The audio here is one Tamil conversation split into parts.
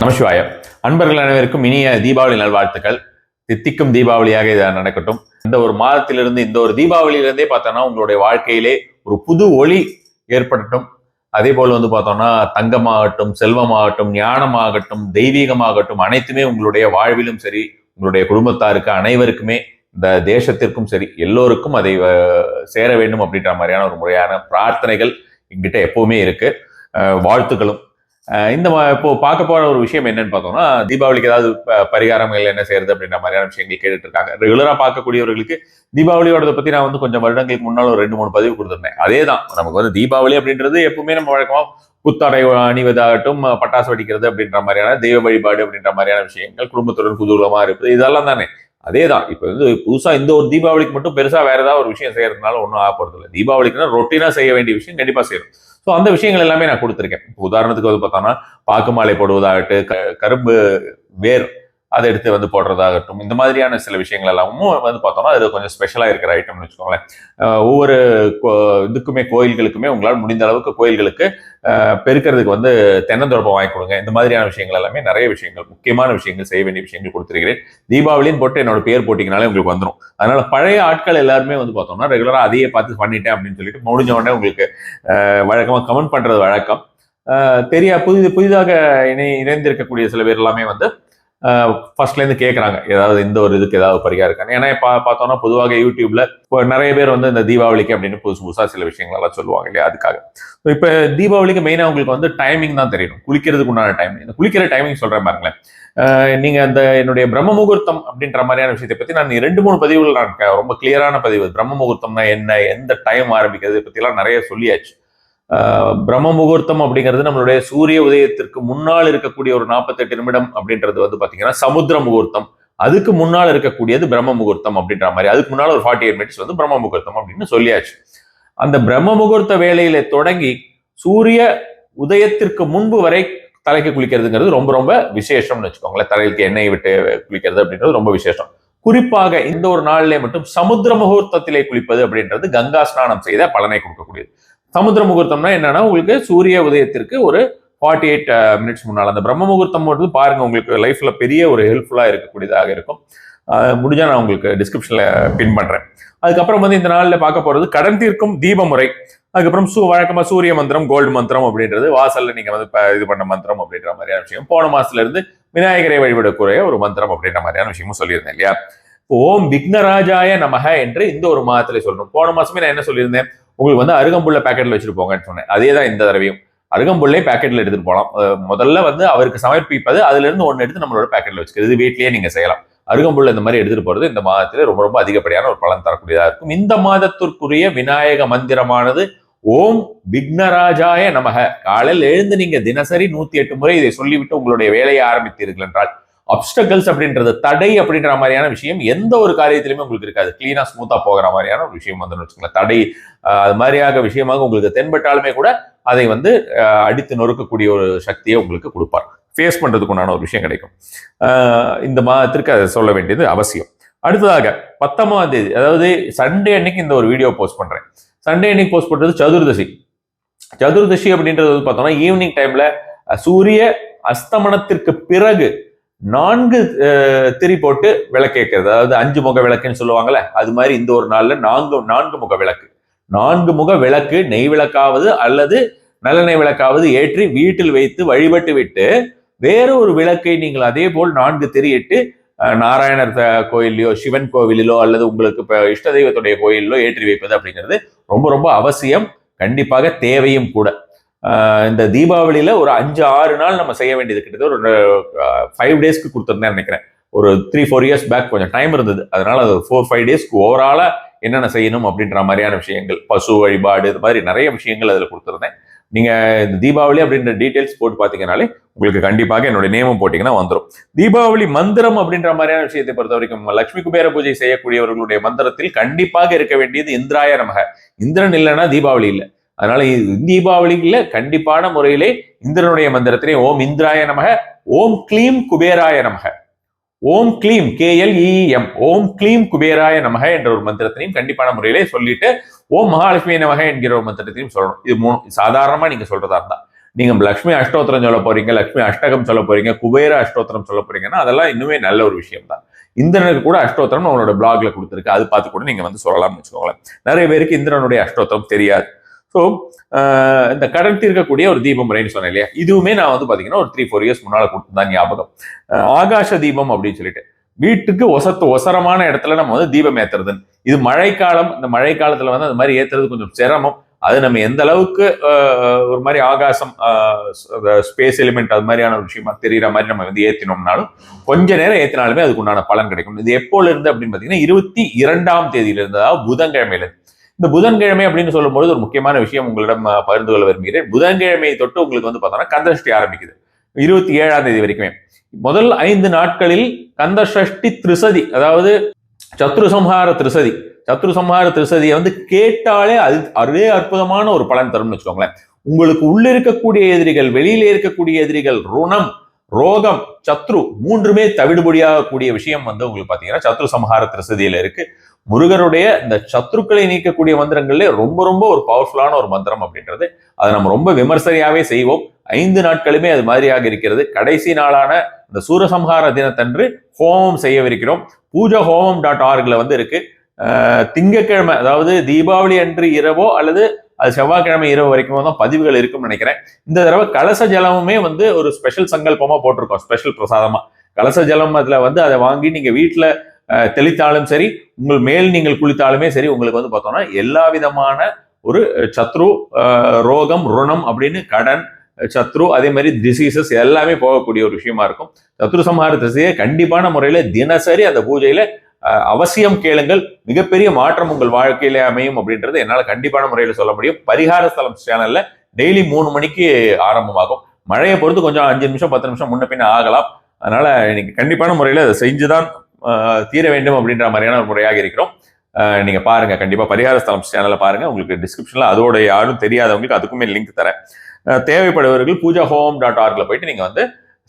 நமசிவாய அன்பர்கள் அனைவருக்கும் இனிய தீபாவளி நல்வாழ்த்துக்கள். தித்திக்கும் தீபாவளியாக இது நடக்கட்டும். இந்த ஒரு மாதத்திலிருந்து இந்த ஒரு தீபாவளியிலிருந்தே பார்த்தோம்னா உங்களுடைய வாழ்க்கையிலே ஒரு புது ஒளி ஏற்படட்டும். அதே போல் வந்து பார்த்தோம்னா தங்கமாகட்டும் செல்வமாகட்டும் ஞானமாகட்டும் தெய்வீகமாகட்டும் அனைத்துமே உங்களுடைய வாழ்விலும் சரி உங்களுடைய குடும்பத்தாருக்கு அனைவருக்குமே இந்த தேசத்திற்கும் சரி எல்லோருக்கும் அதை சேர வேண்டும் அப்படின்ற மாதிரியான ஒரு முறையான பிரார்த்தனைகள் எங்கிட்ட எப்பவுமே இருக்கு. வாழ்த்துக்களும். இந்த இப்போது இப்போ பார்க்க போற ஒரு விஷயம் என்னன்னு பார்த்தோம்னா தீபாவளிக்கு ஏதாவது பரிகாரங்கள் என்ன செய்யறது அப்படின்ற மாதிரியான விஷயங்கள் கேட்டுட்டு இருக்காங்க ரெகுலரா பார்க்கக்கூடியவர்களுக்கு தீபாவளியோட பத்தி நான் வந்து கொஞ்சம் வருடங்களுக்கு முன்னால் ஒரு ரெண்டு மூணு பதிவு கொடுத்துருந்தேன். அதே தான் நமக்கு வந்து தீபாவளி அப்படின்றது எப்பவுமே நம்ம வழக்கமா புத்தாடை அணிவதாகட்டும் பட்டாசு வெடிக்கிறது அப்படின்ற மாதிரியான தெய்வ வழிபாடு அப்படின்ற மாதிரியான விஷயங்கள் குடும்பத்துடன் குதூகலமா இருப்பது இதெல்லாம் தானே. அதே தான் இப்போ வந்து புதுசாக இந்த ஒரு தீபாவளிக்கு மட்டும் பெருசாக வேறு ஏதாவது ஒரு விஷயம் செய்கிறதுனால ஒன்றும் ஆக இல்லை தீபாவளிக்குன்னா ரொட்டீனாக செய்ய வேண்டிய விஷயம் கண்டிப்பாக செய்யணும். ஸோ அந்த விஷயங்கள் எல்லாமே நான் கொடுத்துருக்கேன். இப்போ உதாரணத்துக்கு வந்து பார்த்தோம்னா பாக்கு மாலை போடுவதாகட்டும் க- கரும்பு வேர் அதை எடுத்து வந்து போடுறதாகட்டும் இந்த மாதிரியான சில விஷயங்கள் எல்லாமும் வந்து பார்த்தோம்னா அது கொஞ்சம் ஸ்பெஷலாக இருக்கிற ஐட்டம்னு வச்சுக்கோங்களேன். ஒவ்வொரு கோ- இதுக்குமே கோயில்களுக்குமே உங்களால் முடிந்த அளவுக்கு கோயில்களுக்கு பெருக்கிறதுக்கு வந்து தென்னந்தோப்பம் வாங்கி கொடுங்க. இந்த மாதிரியான விஷயங்கள் எல்லாமே நிறைய விஷயங்கள் முக்கியமான விஷயங்கள் செய்ய வேண்டிய விஷயங்கள் கொடுத்துருக்கிறேன். தீபாவளின்னு போட்டு என்னோட பேர் போட்டிங்கனாலே உங்களுக்கு வந்துடும் அதனால பழைய ஆட்கள் எல்லாருமே வந்து பார்த்தோம்னா ரெகுலராக அதையே பார்த்து பண்ணிட்டேன் அப்படின்னு சொல்லிட்டு முடிஞ்ச உடனே உங்களுக்கு வழக்கமாக கமெண்ட் பண்ணுறது வழக்கம். தெரியா புதிது புதிதாக இணை இணைந்திருக்கக்கூடிய சில பேர் எல்லாமே வந்து ஃபர்ஸ்ட்லேருந்து கேட்குறாங்க ஏதாவது இந்த ஒரு இதுக்கு ஏதாவது பரிகாரம் இருக்கான்னு. ஏன்னா பா பார்த்தோம்னா பொதுவாக யூடியூப்ல இப்போ நிறைய பேர் வந்து இந்த தீபாவளிக்கு அப்படின்னு புதுசு புதுசாக சில விஷயங்கள்லாம் சொல்லுவாங்க இல்லையா அதுக்காக. ஸோ இப்போ தீபாவளிக்கு மெயினாக உங்களுக்கு வந்து டைமிங் தான் தெரியணும். குளிக்கிறதுக்கு உண்டான டைமிங் இந்த குளிக்கிற டைமிங் சொல்கிறேன் பாருங்களேன். நீங்கள் அந்த என்னுடைய பிரம்ம முகூர்த்தம் அப்படின்ற மாதிரியான விஷயத்தை பற்றி நான் ரெண்டு மூணு பதிவுகள் நான் ரொம்ப கிளியரான பதிவு. பிரம்ம முகூர்த்தம்னா என்ன எந்த டைம் ஆரம்பிக்கிறது பற்றிலாம் நிறைய சொல்லியாச்சு. பிரம்ம முகூர்த்தம் அப்படிங்கிறது நம்மளுடைய சூரிய உதயத்திற்கு முன்னால் இருக்கக்கூடிய ஒரு நாற்பத்தெட்டு நிமிடம் அப்படின்றது வந்து பாத்தீங்கன்னா சமுத்திர முகூர்த்தம். அதுக்கு முன்னால் இருக்கக்கூடியது பிரம்ம முகூர்த்தம் அப்படின்ற மாதிரி. அதுக்கு முன்னால் ஒரு ஃபார்ட்டி எயிட் மினிட்ஸ் வந்து பிரம்ம முகூர்த்தம் அப்படின்னு சொல்லியாச்சு. அந்த பிரம்ம முகூர்த்த வேலையில தொடங்கி சூரிய உதயத்திற்கு முன்பு வரை தலைக்கு குளிக்கிறதுங்கிறது ரொம்ப ரொம்ப விசேஷம்னு வச்சுக்கோங்களேன். தலைக்கு எண்ணெய் விட்டு குளிக்கிறது அப்படின்றது ரொம்ப விசேஷம். குறிப்பாக இந்த ஒரு நாளிலே மட்டும் சமுத்திர முகூர்த்தத்திலே குளிப்பது அப்படின்றது கங்கா ஸ்நானம் செய்த பலனை கொடுக்கக்கூடியது. சமுத்திர முகூர்த்தம்னா என்னன்னா உங்களுக்கு சூரிய உதயத்திற்கு ஒரு ஃபார்ட்டி எயிட் மினிட்ஸ் முன்னால். அந்த பிரம்ம முகூர்த்தம் வந்து பாருங்க உங்களுக்கு லைஃப்ல பெரிய ஒரு ஹெல்ப்ஃபுல்லாக இருக்கக்கூடியதாக இருக்கும். முடிஞ்சால் முடிஞ்சா நான் உங்களுக்கு டிஸ்கிரிப்ஷன்ல பின் பண்றேன். அதுக்கப்புறம் வந்து இந்த நாளில் பார்க்க போறது கடன் தீர்க்கும் தீப முறை. அதுக்கப்புறம் சூ வழக்கமா சூரிய மந்திரம் கோல்டு மந்திரம் அப்படின்றது வாசல்ல நீங்க வந்து இது பண்ண மந்திரம் அப்படின்ற மாதிரியான விஷயம். போன மாசத்துல இருந்து விநாயகரை வழிபடக்கூடிய ஒரு மந்திரம் அப்படின்ற மாதிரியான விஷயமும் சொல்லியிருந்தேன் இல்லையா? ஓம் விக்னராஜாய நமக என்று இந்த ஒரு மாதத்துல சொல்லணும். போன மாசமே நான் என்ன சொல்லியிருந்தேன்? உங்களுக்கு வந்து அருகம்புள்ள பேக்கெட்ல வச்சுட்டு போங்கன்னு சொன்னேன். அதே தான் இந்த தடவையும். அருகம்புல்லை பேக்கெட்ல எடுத்துட்டு போகலாம் முதல்ல வந்து அவருக்கு சமர்ப்பிப்பது அதுல இருந்து எடுத்து நம்மளோட பேக்கெட்ல வச்சுக்கிறது. இது வீட்லயே நீங்க செய்யலாம். அருகம்புல்ல இந்த மாதிரி எடுத்துட்டு போறது இந்த மாதத்துல ரொம்ப ரொம்ப அதிகப்படியான ஒரு பலன் தரக்கூடியதா இருக்கும். இந்த மாதத்திற்குரிய விநாயக மந்திரமானது ஓம் விக்னராஜாய நமக. காலையில் எழுந்து நீங்க தினசரி நூத்தி எட்டு முறை இதை சொல்லிவிட்டு உங்களுடைய வேலையை ஆரம்பித்தீர்கள் என்றால் அப்டக்கல்ஸ் அப்படின்றது தடை அப்படின்ற மாதிரியான விஷயம் எந்த ஒரு காரியத்திலுமே உங்களுக்கு இருக்காது. கிளீனாக ஸ்மூத்தாக போகிற மாதிரியான ஒரு விஷயம் வந்து வச்சுக்கோங்களேன். தடை அது மாதிரியாக விஷயமாக உங்களுக்கு தென்பட்டாலுமே கூட அதை வந்து அடித்து நொறுக்கக்கூடிய ஒரு சக்தியை உங்களுக்கு கொடுப்பார். ஃபேஸ் பண்ணுறதுக்குண்டான ஒரு விஷயம் கிடைக்கும். ஆஹ், இந்த மாதத்திற்கு அதை சொல்ல வேண்டியது அவசியம். அடுத்ததாக பத்தொன்பதாம் தேதி அதாவது சண்டே அன்னைக்கு இந்த ஒரு வீடியோ போஸ்ட் பண்றேன். சண்டே அன்னைக்கு போஸ்ட் பண்ணுறது சதுர்தசி. சதுர்தசி அப்படின்றது வந்து பார்த்தோம்னா ஈவினிங் டைம்ல சூரிய அஸ்தமனத்திற்கு பிறகு நான்கு திரி போட்டு விளக்கேற்கிறது. அதாவது அஞ்சு முக விளக்குன்னு சொல்லுவாங்கல்ல அது மாதிரி இந்த ஒரு நாளில் நான்கு நான்கு முக விளக்கு. நான்கு முக விளக்கு நெய் விளக்காவது அல்லது நல்லெண்ணெய் விளக்காவது ஏற்றி வீட்டில் வைத்து வழிபட்டு விட்டு வேற ஒரு விளக்கை நீங்கள் அதே போல் நான்கு திரியிட்டு நாராயணர் கோயிலையோ கோயில்லையோ சிவன் கோவிலிலோ அல்லது உங்களுக்கு இப்போ இஷ்ட தெய்வத்துடைய கோயிலிலோ ஏற்றி வைப்பது அப்படிங்கிறது ரொம்ப ரொம்ப அவசியம். கண்டிப்பாக தேவையும் கூட. இந்த தீபாவளியில ஒரு அஞ்சு ஆறு நாள் நம்ம செய்ய வேண்டியது கிட்டத்தட்ட ஒரு ஃபைவ் டேஸ்க்கு கொடுத்துருந்தேன் நினைக்கிறேன். ஒரு த்ரீ ஃபோர் இயர்ஸ் பேக் கொஞ்சம் டைம் இருந்தது. அதனால அது ஃபோர் ஃபைவ் டேஸ்க்கு ஓவராலாக என்னென்ன செய்யணும் அப்படின்ற மாதிரியான விஷயங்கள் பசு வழிபாடு இது மாதிரி நிறைய விஷயங்கள் அதில் கொடுத்துருந்தேன். நீங்கள் இந்த தீபாவளி அப்படின்ற டீட்டெயில்ஸ் போட்டு பார்த்தீங்கனாலே உங்களுக்கு கண்டிப்பாக என்னுடைய நேமம் போட்டிங்கன்னா வந்துடும் தீபாவளி மந்திரம் அப்படின்ற மாதிரியான விஷயத்தை பொறுத்த வரைக்கும் லட்சுமி குபேர பூஜை செய்யக்கூடியவர்களுடைய மந்திரத்தில் கண்டிப்பாக இருக்க வேண்டியது இந்திராய நமக. இந்திரன் இல்லைன்னா தீபாவளி இல்லை. அதனால இது தீபாவளியில கண்டிப்பான முறையிலே இந்திரனுடைய மந்திரத்திலே ஓம் இந்திராய நமக ஓம் க்ளீம் குபேராய நமக. ஓம் க்ளீம் கேஎல்இஎம் ஓம் கிளீம் குபேராய நமக என்ற ஒரு மந்திரத்தினையும் கண்டிப்பான முறையிலே சொல்லிட்டு ஓம் மகாலட்சுமி நமக என்கிற ஒரு மந்திரத்தையும் சொல்லணும். இது மூணு சாதாரணமா நீங்க சொல்றதா இருந்தா. நீங்க லக்ஷ்மி அஷ்டோத்திரம் சொல்ல போறீங்க லக்ஷ்மி அஷ்டகம் சொல்ல போறீங்க குபேர அஷ்டோத்திரம் சொல்ல போறீங்கன்னா அதெல்லாம் இன்னுமே நல்ல ஒரு விஷயம் தான் இந்திரனுக்கு கூட அஷ்டோத்திரம் உங்களோட பிளாக்ல கொடுத்துருக்கு. அது பார்த்து கூட நீங்க வந்து சொல்லலாம்னு வச்சுக்கோங்களேன். நிறைய பேருக்கு இந்திரனுடைய அஷ்டோத்திரம் தெரியாது. ஸோ uh, இந்த கடன் தீர்க்கக்கூடிய ஒரு தீபம் முறைன்னு சொன்னேன் இல்லையா? இதுவுமே நான் வந்து பார்த்தீங்கன்னா ஒரு த்ரீ ஃபோர் இயர்ஸ் முன்னால் கொடுத்துதான் ஞாபகம். ஆகாஷ ஆகாச தீபம் அப்படின்னு சொல்லிட்டு. வீட்டுக்கு ஒசத்து ஒசரமான இடத்துல நம்ம வந்து தீபம் ஏத்துறது இது மழைக்காலம் இந்த மழை காலத்துல வந்து அந்த மாதிரி ஏத்துறது கொஞ்சம் சிரமம். அது நம்ம எந்த அளவுக்கு ஒரு மாதிரி ஆகாசம் ஸ்பேஸ் எலிமெண்ட் அது மாதிரியான ஒரு விஷயமா தெரிகிற மாதிரி நம்ம வந்து ஏத்தினோம்னாலும் கொஞ்ச நேரம் ஏத்தினாலுமே அதுக்கு உண்டான பலன் கிடைக்கும். இது எப்போல இருந்து அப்படின்னு பாத்தீங்கன்னா இருபத்தி இரண்டாம் தேதியில இருந்து அதாவது புதன்கிழமையில இருந்து. இந்த புதன்கிழமை அப்படின்னு சொல்லும்போது ஒரு முக்கியமான விஷயம் உங்களிடம் பகிர்ந்து கொள்ள விரும்புகிறேன். புதன்கிழமை தொட்டு உங்களுக்கு வந்து பார்த்தோம்னா கந்தஷ்டி ஆரம்பிக்குது. இருபத்தி ஏழாம் தேதி வரைக்குமே. முதல் ஐந்து நாட்களில் கந்த சஷ்டி திரிசதி அதாவது சத்ரு சம்ஹார திரிசதி சத்ரு சம்ஹார திருசதியை வந்து கேட்டாலே அது அதே அற்புதமான ஒரு பலன் தரும்னு வச்சுக்கோங்களேன். உங்களுக்கு உள்ள இருக்கக்கூடிய எதிரிகள் வெளியில இருக்கக்கூடிய எதிரிகள் ருணம் ரோகம் சத்ரு மூன்றுமே தவிடுபடியாகக்கூடிய விஷயம் வந்து உங்களுக்கு பார்த்தீங்கன்னா சத்ரு சம்ஹார திரிசதியில இருக்கு. முருகருடைய இந்த சத்ருக்களை நீக்கக்கூடிய மந்திரங்கள்ல ரொம்ப ரொம்ப ஒரு பவர்ஃபுல்லான ஒரு மந்திரம் அப்படின்றது. அதை நம்ம ரொம்ப விமர்சனையாவே செய்வோம். ஐந்து நாட்களுமே அது மாதிரியாக இருக்கிறது. கடைசி நாளான இந்த சூரசம்ஹார தினத்தன்று ஹோமம் செய்யவிருக்கிறோம். பூஜா ஹோமம் டாட் ஆர்கில் வந்து இருக்கு. திங்கக்கிழமை திங்கட்கிழமை அதாவது தீபாவளி அன்று இரவோ அல்லது அது செவ்வாய்க்கிழமை இரவு வரைக்கும் தான் பதிவுகள் இருக்கும்னு நினைக்கிறேன். இந்த தடவை கலச ஜலமுமே வந்து ஒரு ஸ்பெஷல் சங்கல்பமா போட்டிருக்கோம் ஸ்பெஷல் பிரசாதமா. கலச ஜலம் அதில் வந்து அதை வாங்கி நீங்க வீட்டுல தெளித்தாலும் சரி உங்கள் மேல் நீங்கள் குளித்தாலுமே சரி உங்களுக்கு வந்து பார்த்தோம்னா எல்லா விதமான ஒரு சத்ரு ரோகம் ருணம் அப்படின்னு கடன் சத்ரு அதே மாதிரி டிசீசஸ் எல்லாமே போகக்கூடிய ஒரு விஷயமா இருக்கும். சத்ரு சம்ஹார திசையை கண்டிப்பான முறையில தினசரி அந்த பூஜையில அவசியம் கேளுங்கள். மிகப்பெரிய மாற்றம் உங்கள் வாழ்க்கையிலே அமையும் அப்படின்றது என்னால் கண்டிப்பான முறையில் சொல்ல முடியும். பரிகார ஸ்தலம் சேனல்ல டெய்லி மூணு மணிக்கு ஆரம்பமாகும். மழையை பொறுத்து கொஞ்சம் அஞ்சு நிமிஷம் பத்து நிமிஷம் முன்ன பின்ன ஆகலாம். அதனால இன்னைக்கு கண்டிப்பான முறையில் அதை செஞ்சுதான் தீர வேண்டும் அப்படின்ற மாதிரியான முறையாக இருக்கிறோம். நீங்கள் நீங்க பாருங்க கண்டிப்பா பரிகார ஸ்தலம் சேனலை பாருங்க. உங்களுக்கு டிஸ்கிரிப்ஷன்ல அதோட யாரும் தெரியாதவங்களுக்கு அதுக்குமே லிங்க் தரேன். தேவைப்படுவர்கள் தேவைப்படுபவர்கள் பூஜா ஹோம் டாட் ஆர்கில் போயிட்டு நீங்க வந்து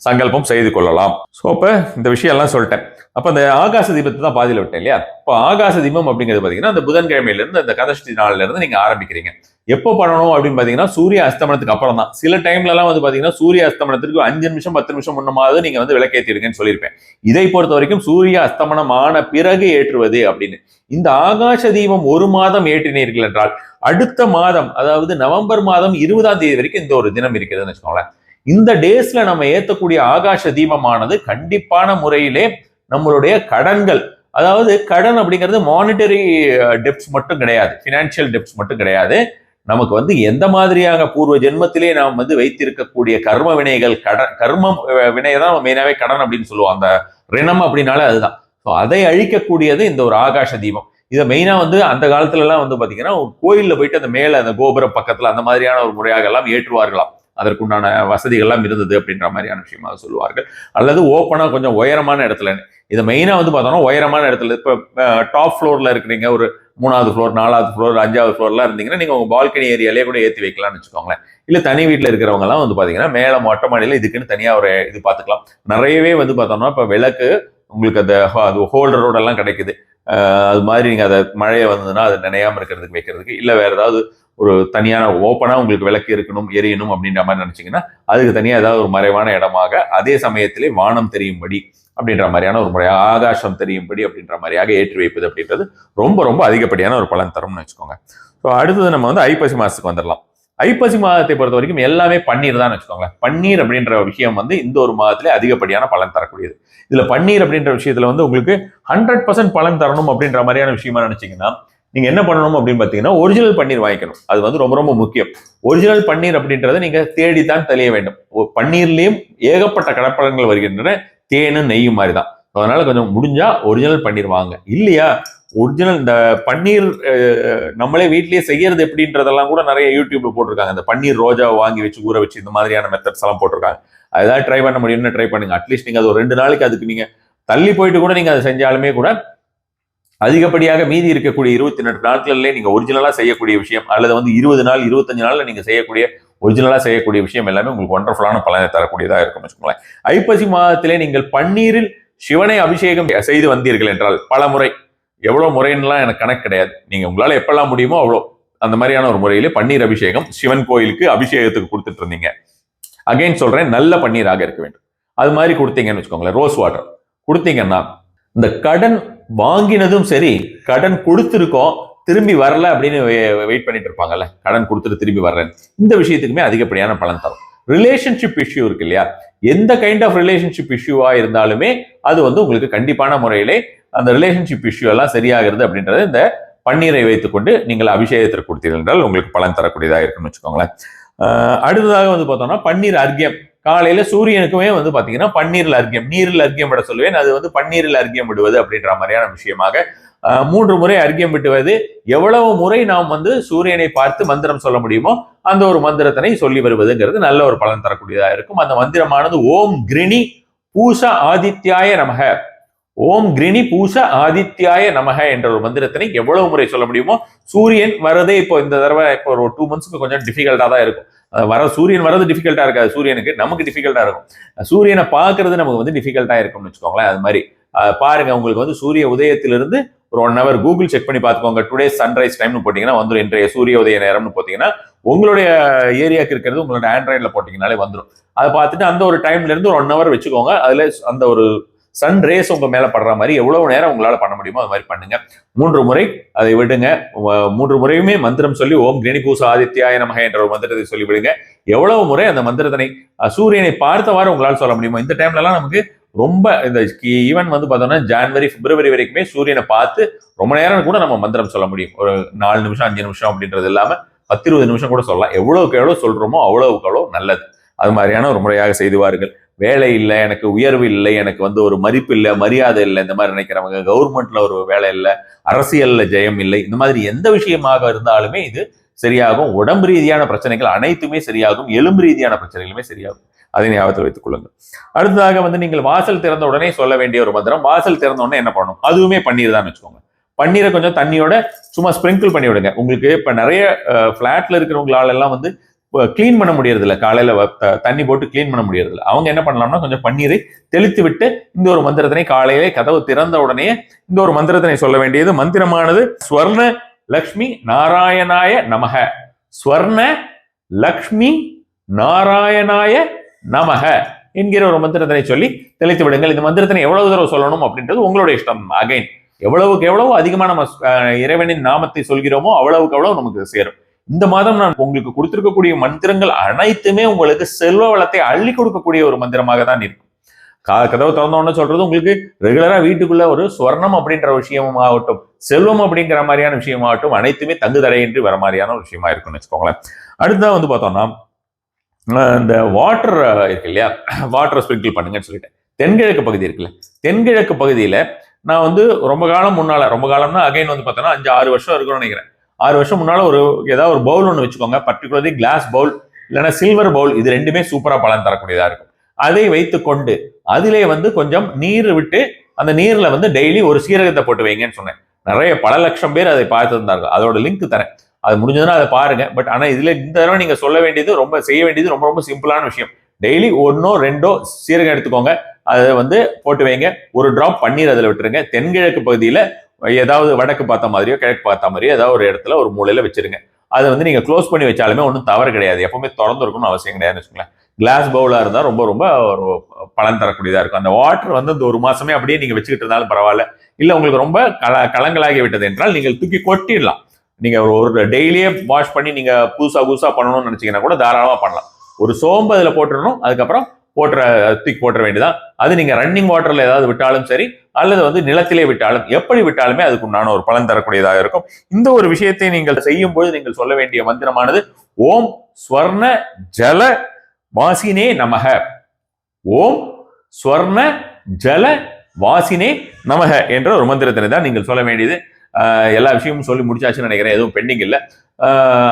சங்கல்பம் செய்து கொள்ளலாம். ஸோ அப்போ இந்த விஷயம்லாம் சொல்லிட்டேன். அப்போ அந்த ஆகாச தீபத்தை தான் பாதியில் விட்டேன் இல்லையா? இப்போ ஆகாச தீபம் அப்படிங்கிறது பார்த்தீங்கன்னா அந்த புதன்கிழமையிலேருந்து அந்த கதஷ்டி நாள்ல இருந்து நீங்க ஆரம்பிக்கிறீங்க. எப்போ பண்ணணும் அப்படின்னு பார்த்தீங்கன்னா சூரிய அஸ்தமனத்துக்கு அப்புறம் தான். சில டைம்லலாம் வந்து பார்த்தீங்கன்னா சூரிய அஸ்தமனத்திற்கு அஞ்சு நிமிஷம் பத்து நிமிஷம் முன்னமாவது நீங்கள் வந்து விளக்கேற்றிடுங்கன்னு சொல்லியிருப்பேன். இதை பொறுத்த வரைக்கும் சூரிய அஸ்தமனம் ஆன பிறகு ஏற்றுவது அப்படின்னு. இந்த ஆகாச தீபம் ஒரு மாதம் ஏற்றினீர்கள் என்றால் அடுத்த மாதம் அதாவது நவம்பர் மாதம் இருபதாம் தேதி வரைக்கும் இந்த ஒரு தினம் இருக்கிறதுன்னு வச்சுக்கோங்களேன். இந்த டேஸ்ல நம்ம ஏத்தக்கூடிய ஆகாச தீபமானது கண்டிப்பான முறையிலே நம்மளுடைய கடன்கள். அதாவது கடன் அப்படிங்கிறது மானிட்டரி டெப்ஸ் மட்டும் கிடையாது. ஃபினான்ஷியல் டெப்ஸ் மட்டும் கிடையாது. நமக்கு வந்து எந்த மாதிரியாக பூர்வ ஜென்மத்திலே நாம் வந்து வைத்திருக்கக்கூடிய கர்ம வினைகள் கடன் கர்ம வினையை தான் மெயினாகவே கடன் அப்படின்னு சொல்லுவோம். அந்த ரிணம் அப்படின்னாலே அதுதான். ஸோ அதை அழிக்கக்கூடியது இந்த ஒரு ஆகாச தீபம். இதை மெயினாக வந்து அந்த காலத்துலலாம் வந்து பார்த்தீங்கன்னா ஒரு கோயிலில் போயிட்டு அந்த மேலே அந்த கோபுரம் பக்கத்தில் அந்த மாதிரியான ஒரு முறையாக எல்லாம் ஏற்றுவார்களாம். அதற்குண்டான வசதிகள்லாம் இருந்தது அப்படின்ற மாதிரியான விஷயமாக சொல்லுவார்கள். அல்லது ஓப்பனாக கொஞ்சம் உயரமான இடத்துல. இது மெயினாக வந்து பார்த்தோம்னா உயரமான இடத்துல. இப்போ டாப் ஃப்ளோரில் இருக்கிறீங்க ஒரு மூணாவது ஃப்ளோர் நாலாவது ஃப்ளோர் அஞ்சாவது ஃப்ளோர்லாம் இருந்தீங்கன்னா நீங்கள் உங்கள் பால்கனி ஏரியாலே கூட ஏற்றி வைக்கலாம்னு வச்சுக்கோங்களேன். இல்லை தனி வீட்டில் இருக்கிறவங்கலாம் வந்து பார்த்தீங்கன்னா மேலே மொட்டை மாடியில இதுக்குன்னு தனியாக ஒரு இது பார்த்துக்கலாம். நிறையவே வந்து பார்த்தோம்னா இப்போ விளக்கு உங்களுக்கு அந்த அது ஹோல்டரோடெல்லாம் கிடைக்குது. அது மாதிரி நீங்கள் அதை மழையை வந்ததுன்னா அது நினையாமல் இருக்கிறதுக்கு வைக்கிறதுக்கு. இல்லை வேறு ஏதாவது ஒரு தனியான ஓப்பனாக உங்களுக்கு விளக்கு இருக்கணும் எரியணும் அப்படின்ற மாதிரி நினச்சிங்கன்னா அதுக்கு தனியாக ஏதாவது ஒரு மறைவான இடமாக அதே சமயத்திலே வானம் தெரியும்படி அப்படின்ற மாதிரியான ஒரு முறை ஆகாசம் தெரியும்படி அப்படின்ற மாதிரியாக ஏற்றி வைப்பது அப்படின்றது ரொம்ப ரொம்ப அதிகப்படியான ஒரு பலன் தரும்னு வச்சுக்கோங்க. ஸோ அடுத்தது நம்ம வந்து ஐப்பசி மாதத்துக்கு வந்துடலாம். ஐப்பசி மாதத்தை பொறுத்த வரைக்கும் எல்லாமே பன்னீர் தான் வச்சுக்கோங்களேன். பன்னீர் அப்படின்ற விஷயம் வந்து இந்த ஒரு மாதத்திலே அதிகப்படியான பலன் தரக்கூடியது. இதுல பன்னீர் அப்படின்ற விஷயத்துல வந்து உங்களுக்கு ஹண்ட்ரட் பர்சன்ட் பலன் தரணும் அப்படின்ற மாதிரியான விஷயமா நினைச்சீங்கன்னா நீங்க என்ன பண்ணணும் அப்படின்னு பாத்தீங்கன்னா ஒரிஜினல் பன்னீர் வாங்கிக்கணும். அது வந்து ரொம்ப ரொம்ப முக்கியம். ஒரிஜினல் பன்னீர் அப்படின்றத நீங்க தேடித்தான் தெளிய வேண்டும். ஒ- பன்னீர்லயும் ஏகப்பட்ட கடப்பழங்கள் வருகின்றன. தேனும் நெய்யும் மாதிரி தான் அதனால கொஞ்சம் முடிஞ்சா ஒரிஜினல் பன்னீர் வாங்க. இல்லையா? ஒரிஜினல் இந்த பன்னீர் நம்மளே வீட்லயே செய்யறது எப்படின்றதெல்லாம் கூட நிறைய யூடியூப்ல போட்டிருக்காங்க. இந்த பன்னீர் ரோஜா வாங்கி வச்சு ஊற வச்சு இந்த மாதிரியான மெத்தட்ஸ் எல்லாம் போட்டிருக்காங்க. அதாவது ட்ரை பண்ண முடியும்னு ட்ரை பண்ணுங்க. அட்லீஸ்ட் நீங்க அது ஒரு ரெண்டு நாளைக்கு அதுக்கு நீங்க தள்ளி போயிட்டு கூட நீங்க அதை செஞ்சாலுமே கூட அதிகப்படியாக மீதி இருக்கக்கூடிய இருபத்தி ரெண்டு நாட்களிலே நீங்கள் ஒரிஜினலாக செய்யக்கூடிய விஷயம் அல்லது வந்து இருபது நாள் இருபத்தஞ்சு நாளில் நீங்கள் செய்யக்கூடிய ஒரிஜினலாக செய்யக்கூடிய விஷயம் எல்லாமே உங்களுக்கு ஒண்டர்ஃபுல்லான பலனை தரக்கூடியதாக இருக்கும் வச்சுக்கோங்களேன். ஐப்பசி மாதத்திலே நீங்கள் பன்னீரில் சிவனை அபிஷேகம் செய்து வந்தீர்கள் என்றால் பல முறை எவ்வளோ முறைன்னுலாம் எனக்கு கணக்கு கிடையாது. நீங்கள் உங்களால் எப்பெல்லாம் முடியுமோ அவ்வளோ அந்த மாதிரியான ஒரு முறையிலே பன்னீர் அபிஷேகம் சிவன் கோயிலுக்கு அபிஷேகத்துக்கு கொடுத்துட்டு இருந்தீங்க. அகைன் சொல்கிறேன் நல்ல பன்னீராக இருக்க வேண்டும். அது மாதிரி கொடுத்தீங்கன்னு வச்சுக்கோங்களேன் ரோஸ் வாட்டர் கொடுத்தீங்கன்னா இந்த கடன் வாங்கினதும் சரி கடன் கொடுத்துருக்கோம் திரும்பி வரல அப்படின்னு வெயிட் பண்ணிட்டு இருப்பாங்கல்ல. கடன் கொடுத்துட்டு திரும்பி வர்றேன். இந்த விஷயத்துக்குமே அதிகப்படியான பலன் தரும். ரிலேஷன்ஷிப் இஷ்யூ இருக்கு இல்லையா? எந்த கைண்ட் ஆஃப் ரிலேஷன்ஷிப் இஷ்யூவா இருந்தாலுமே அது வந்து உங்களுக்கு கண்டிப்பான முறையிலே அந்த ரிலேஷன்ஷிப் இஷ்யூ எல்லாம் சரியாகிறது அப்படின்றது இந்த பன்னீரை வைத்துக்கொண்டு நீங்கள் அபிஷேகத்திற்கு கொடுத்தீர்கள் என்றால் உங்களுக்கு பலன் தரக்கூடியதாக இருக்குன்னு வச்சுக்கோங்களேன். அடுத்ததாக வந்து பார்த்தோம்னா பன்னீர் அர்க்கியம். காலையில சூரியனுக்குமே வந்து பாத்தீங்கன்னா பன்னீரில் அர்க்கியம் நீரில் அர்க்கியம் விட சொல்லுவேன். அது வந்து பன்னீரில் அர்க்கியம் விடுவது அப்படின்ற மாதிரியான விஷயமாக ஆஹ் மூன்று முறை அர்க்கியம் விட்டுவது. எவ்வளவு முறை நாம் வந்து சூரியனை பார்த்து மந்திரம் சொல்ல முடியுமோ அந்த ஒரு மந்திரத்தினை சொல்லி வருவதுங்கிறது நல்ல ஒரு பலன் தரக்கூடியதாக இருக்கும். அந்த மந்திரமானது ஓம் கிரிணி பூஷ ஆதித்யாய நமக. ஓம் கிரிணி பூஷ ஆதித்யாய நமக என்ற ஒரு மந்திரத்தினை எவ்வளவு முறை சொல்ல முடியுமோ சூரியன் வரதே இப்போ இந்த தடவை இப்போ ஒரு டூ மந்த்ஸ்க்கு கொஞ்சம் டிஃபிகல்ட்டாக தான் இருக்கும். வர சூரியன் வரது டிஃபிகல்ட்டாக இருக்காது. சூரியனுக்கு நமக்கு டிஃபிகல்ட்டாக இருக்கும். சூரியனை பார்க்கறது நமக்கு வந்து டிஃபிகல்ட்டாக இருக்கும்னு வச்சுக்கோங்களேன் அது மாதிரி. அஹ் பாருங்க உங்களுக்கு வந்து சூரிய உதயத்திலிருந்து ஒரு ஒன் ஹவர் கூகுள் செக் பண்ணி பார்த்துக்கோங்க. டுடே சன்ரைஸ் டைம்னு போட்டிங்கன்னா வந்துடும் இன்றைய சூரிய உதய நேரம்னு பார்த்தீங்கன்னா உங்களுடைய ஏரியாவுக்கு இருக்கிறது உங்களோட ஆண்ட்ராய்டில் போட்டிங்கனாலே வந்துடும் அதை பார்த்துட்டு அந்த ஒரு டைம்லேருந்து ஒரு ஒன் ஹவர் வச்சுக்கோங்க. அதில் அந்த ஒரு சன் ரேஸ் உங்க மேல படுற மாதிரி எவ்வளவு நேரம் உங்களால பண்ண முடியுமோ அது மாதிரி பண்ணுங்க. மூன்று முறை அதை விடுங்க. மூன்று முறையுமே மந்திரம் சொல்லி ஓம் கிரிணிபூச ஆதித்யாய நமக என்ற ஒரு மந்திரத்தை சொல்லி விடுங்க எவ்வளவு முறை அந்த மந்திரத்தினை சூரியனை பார்த்தவாறு உங்களால் சொல்ல முடியுமோ? இந்த டைம்ல எல்லாம் நமக்கு ரொம்ப இந்த ஈவன் வந்து பார்த்தோம்னா ஜான்வரி பிப்ரவரி வரைக்குமே சூரியனை பார்த்து ரொம்ப நேரம் கூட நம்ம மந்திரம் சொல்ல முடியும். ஒரு நாலு நிமிஷம் அஞ்சு நிமிஷம் அப்படின்றது இல்லாம பத்து இருபது நிமிஷம் கூட சொல்லலாம். எவ்வளவுக்கு எவ்வளவு சொல்றோமோ அவ்வளவுக்கு அவ்வளவு நல்லது. அது மாதிரியான ஒரு முறையாக செய்துவார்கள் வேலை இல்லை எனக்கு உயர்வு இல்லை எனக்கு வந்து ஒரு மதிப்பு இல்லை மரியாதை இல்லை இந்த மாதிரி நினைக்கிறவங்க கவர்மெண்ட்ல ஒரு வேலை இல்லை அரசியல்ல ஜெயம் இல்லை இந்த மாதிரி எந்த விஷயமாக இருந்தாலுமே இது சரியாகும். உடம்பு ரீதியான பிரச்சனைகள் அனைத்துமே சரியாகும் எலும்பு ரீதியான பிரச்சனைகளுமே சரியாகும். அதை ஞாபகத்தில் வைத்துக் கொள்ளுங்கள். அடுத்ததாக வந்து நீங்கள் வாசல் திறந்த உடனே சொல்ல வேண்டிய ஒரு மந்திரம் வாசல் திறந்த உடனே என்ன பண்ணணும்? அதுவுமே பன்னீர் தான் வச்சுக்கோங்க. பன்னீரை கொஞ்சம் தண்ணியோட சும்மா ஸ்ப்ரிங்கிள் பண்ணி விடுங்க. உங்களுக்கு இப்போ நிறைய ஃப்ளாட்டில் இருக்கிறவங்களால எல்லாம் வந்து க்ளீன் பண்ண முடியறது இல்ல காலையில வ- தண்ணி போட்டு க்ளீன் பண்ண முடியறதில்ல. அவங்க என்ன பண்ணலாம்னா கொஞ்சம் பன்னீரை தெளித்து விட்டு இந்த ஒரு மந்திரத்தினை காலையிலே கதவு திறந்த உடனே இந்த ஒரு மந்திரத்தினை சொல்ல வேண்டியது. மந்திரமானது ஸ்வர்ண லக்ஷ்மி நாராயணாய நமக. ஸ்வர்ண லக்ஷ்மி நாராயணாய நமக என்கிற ஒரு மந்திரத்தினை சொல்லி தெளித்து விடுங்கள். இந்த மந்திரத்தினை எவ்வளவு தடவை சொல்லணும் அப்படின்றது உங்களுடைய இஷ்டம். அகைன் எவ்வளவுக்கு எவ்வளவு அதிகமா நம்ம இறைவனின் நாமத்தை சொல்கிறோமோ அவ்வளவுக்கு அவ்வளவு நமக்கு சேரும். இந்த மாதம் நான் உங்களுக்கு கொடுத்திருக்கக்கூடிய மந்திரங்கள் அனைத்துமே உங்களுக்கு செல்வ வளத்தை அள்ளி கொடுக்கக்கூடிய ஒரு மந்திரமாக தான் இருக்கும். கா- கதவு திறந்தோன்னு சொல்றது உங்களுக்கு ரெகுலரா வீட்டுக்குள்ள ஒரு ஸ்வர்ணம் அப்படின்ற விஷயமும் ஆகட்டும் செல்வம் அப்படிங்கிற மாதிரியான விஷயமாகட்டும் அனைத்துமே தங்கு தடையின்றி வர மாதிரியான ஒரு விஷயமா இருக்கும்னு வச்சுக்கோங்களேன். அடுத்ததான் வந்து பார்த்தோம்னா இந்த வாட்டர் இருக்கு இல்லையா? வாட்டர் ஸ்ப்ரிங்கிள் பண்ணுங்கன்னு சொல்லிட்டேன். தென்கிழக்கு பகுதி இருக்குல்ல தென்கிழக்கு பகுதியில நான் வந்து ரொம்ப காலம் முன்னால ரொம்ப காலம்னா அகைன் வந்து பார்த்தோன்னா அஞ்சு ஆறு வருஷம் இருக்கும்னு நினைக்கிறேன். ஆறு வருஷம் முன்னால ஒரு ஏதாவது ஒரு பவுல் ஒன்று வச்சுக்கோங்க. பர்டிகுலர்லி கிளாஸ் பவுல் இல்லைன்னா சில்வர் பவுல் இது ரெண்டுமே சூப்பராக பலன் தரக்கூடியதா இருக்கும். அதை வைத்துக்கொண்டு அதிலே வந்து கொஞ்சம் நீர் விட்டு அந்த நீர்ல வந்து டெய்லி ஒரு சீரகத்தை போட்டு வைங்கன்னு சொன்னேன். நிறைய பல லட்சம் பேர் அதை பார்த்துருந்தார்கள். அதோட லிங்க் தரேன். அது முடிஞ்சதுன்னா அதை பாருங்க. பட் ஆனால் இதில் இந்த தடவை நீங்கள் சொல்ல வேண்டியது ரொம்ப செய்ய வேண்டியது ரொம்ப ரொம்ப சிம்பிளான விஷயம். டெய்லி ஒன்றோ ரெண்டோ சீரகம் எடுத்துக்கோங்க. அதை வந்து போட்டு வைங்க. ஒரு ட்ராப் பன்னீர் அதில் விட்டுருங்க. தென்கிழக்கு பகுதியில் ஏதாவது வடக்கு பார்த்த மாதிரியோ கிழக்கு பார்த்த மாதிரியோ ஏதாவது ஒரு இடத்துல ஒரு மூலையில் வச்சிருங்க. அதை வந்து நீங்கள் க்ளோஸ் பண்ணி வச்சாலுமே ஒன்றும் தவறு கிடையாது. எப்பவுமே திறந்து இருக்கணும்னு அவசியம் கிடையாதுன்னு வச்சுக்கோங்களேன். கிளாஸ் பவுலாக இருந்தால் ரொம்ப ரொம்ப ஒரு பலன் தரக்கூடியதாக இருக்கும். அந்த வாட்டர் வந்து இந்த ஒரு மாதமே அப்படியே நீங்கள் வச்சுக்கிட்டு இருந்தாலும் பரவாயில்ல. இல்லை உங்களுக்கு ரொம்ப கல கலங்களாகி விட்டது என்றால் நீங்கள் தூக்கி கொட்டிடலாம். நீங்கள் ஒரு ஒரு டெய்லியே வாஷ் பண்ணி நீங்கள் புதுசாக புதுசாக பண்ணணும்னு நினச்சிங்கன்னா கூட தாராளமாக பண்ணலாம். ஒரு சோம்பு அதில் போட்டுடணும். அதுக்கப்புறம் போட்டுற தூக்கி போட்டுற வேண்டியதான் அது நீங்கள் ரன்னிங் வாட்டரில் ஏதாவது விட்டாலும் சரி அல்லது வந்து நிலத்திலே விட்டாலும் எப்படி விட்டாலுமே அதுக்கு உண்டான ஒரு பலன் தரக்கூடியதாக இருக்கும். இந்த ஒரு விஷயத்தை நீங்கள் செய்யும் பொழுது நீங்கள் சொல்ல வேண்டிய மந்திரமானது ஓம் ஸ்வர்ண ஜல வாசினே நமக. ஓம் ஸ்வர்ண ஜல வாசினே நமக என்ற ஒரு மந்திரத்தினை தான் நீங்கள் சொல்ல வேண்டியது. ஆஹ் எல்லா விஷயமும் சொல்லி முடிச்சாச்சுன்னு நினைக்கிறேன் எதுவும் பெண்டிங் இல்லை.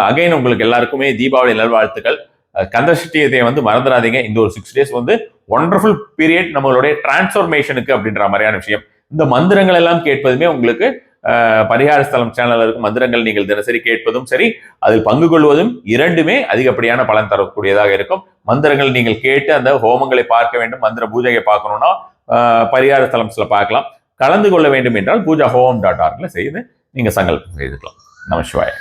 அகைன் உங்களுக்கு எல்லாருக்குமே தீபாவளி நல்வாழ்த்துக்கள். அஹ் கந்தசஷ்டியத்தை வந்து மறந்துடாதீங்க இந்த ஒரு சிக்ஸ் டேஸ் வந்து ஒண்டர்ஃபுல் பீரியட் நம்மளுடைய டிரான்ஸ்ஃபர்மேஷனுக்கு அப்படின்ற மாதிரியான விஷயம். இந்த மந்திரங்கள் எல்லாம் கேட்பதுமே உங்களுக்கு பரிகார ஸ்தலம் சேனல்ல இருக்கும் மந்திரங்கள் நீங்கள் தினசரி கேட்பதும் சரி அதில் பங்கு கொள்வதும் இரண்டுமே அதிகப்படியான பலன் தரக்கூடியதாக இருக்கும். மந்திரங்கள் நீங்கள் கேட்டு அந்த ஹோமங்களை பார்க்க வேண்டும் மந்திர பூஜையை பார்க்கணும்னா பரிகார ஸ்தலம்ஸ்ல பார்க்கலாம். கலந்து கொள்ள வேண்டும் என்றால் பூஜா ஹோம் டாட் ஆர்கில் செய்து நீங்கள் சங்கல்பம் செய்துக்கலாம். நம சிவாய்.